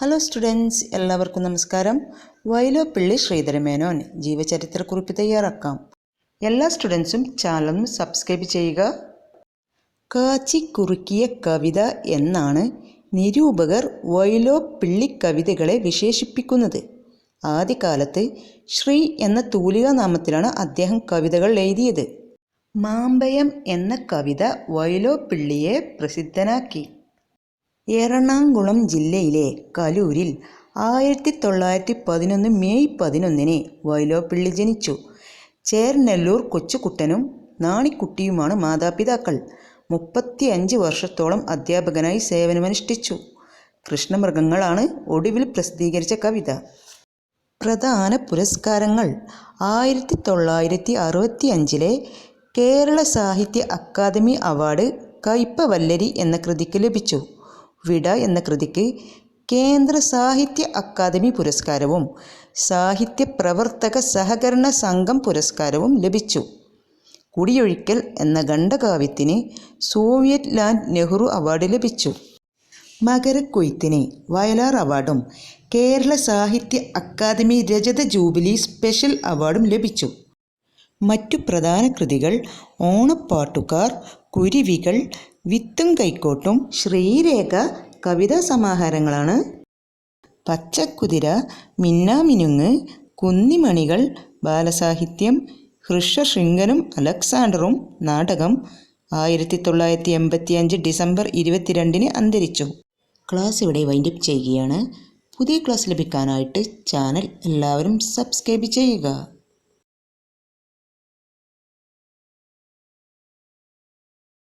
Hello students എല്ലാവർക്കും നമസ്കാരം. വൈലോപ്പിള്ളി ശ്രീധരമേനോൻ ജീവചരിത്രക്കുറിപ്പ് തയ്യാറാക്കാം. എല്ലാ സ്റ്റുഡൻസും ചാനലും സബ്സ്ക്രൈബ് ചെയ്യുക. കാച്ചി കുറുക്കിയ കവിത എന്നാണ് നിരൂപകർ വൈലോപ്പിള്ളി കവിതകളെ വിശേഷിപ്പിക്കുന്നത്. ആദ്യകാലത്ത് ശ്രീ എന്ന തൂലിക നാമത്തിലാണ് അദ്ദേഹം കവിതകൾ എഴുതിയത്. മാമ്പയം എന്ന കവിത വൈലോപ്പിള്ളിയെ പ്രസിദ്ധനാക്കി. എറണാകുളം ജില്ലയിലെ കലൂരിൽ ആയിരത്തി തൊള്ളായിരത്തി പതിനൊന്ന് മെയ് പതിനൊന്നിന് വൈലോപ്പിള്ളി ജനിച്ചു. ചേർനെല്ലൂർ കൊച്ചുകുട്ടനും നാണിക്കുട്ടിയുമാണ് മാതാപിതാക്കൾ. മുപ്പത്തി അഞ്ച് വർഷത്തോളം അധ്യാപകനായി സേവനമനുഷ്ഠിച്ചു. കൃഷ്ണമൃഗങ്ങളാണ് ഒടുവിൽ പ്രസിദ്ധീകരിച്ച കവിത. പ്രധാന പുരസ്കാരങ്ങൾ ആയിരത്തി തൊള്ളായിരത്തി അറുപത്തി അഞ്ചിലെ കേരള സാഹിത്യ അക്കാദമി അവാർഡ് കയ്പവല്ലരി എന്ന കൃതിക്ക് ലഭിച്ചു. വിട എന്ന കൃതിക്ക് കേന്ദ്ര സാഹിത്യ അക്കാദമി പുരസ്കാരവും സാഹിത്യ പ്രവർത്തക സഹകരണ സംഘം പുരസ്കാരവും ലഭിച്ചു. കുടിയൊഴിക്കൽ എന്ന ഖണ്ഡകാവ്യത്തിന് സോവിയറ്റ് ലാൻഡ് നെഹ്റു അവാർഡ് ലഭിച്ചു. മകരക്കൊയ്ത്തിന് വയലാർ അവാർഡും കേരള സാഹിത്യ അക്കാദമി രജത ജൂബിലി സ്പെഷ്യൽ അവാർഡും ലഭിച്ചു. മറ്റു പ്രധാന കൃതികൾ ഓണപ്പാട്ടുകാർ കുരുവികൾ വിത്തും കൈക്കോട്ടും ശ്രീരേഖ കവിതാ സമാഹാരങ്ങളാണ്. പച്ചക്കുതിര മിന്നാമിനുങ്ങ് കുന്നിമണികൾ ബാലസാഹിത്യം ഹൃഷശൃംഗനും അലക്സാണ്ടറും നാടകം ആയിരത്തി തൊള്ളായിരത്തി എൺപത്തി അഞ്ച് ഡിസംബർ ഇരുപത്തിരണ്ടിന് അന്തരിച്ചു. ക്ലാസ് ഇവിടെ വൈൻഡപ്പ് ചെയ്യുകയാണ്. പുതിയ ക്ലാസ് ലഭിക്കാനായിട്ട് ചാനൽ എല്ലാവരും സബ്സ്ക്രൈബ് ചെയ്യുക.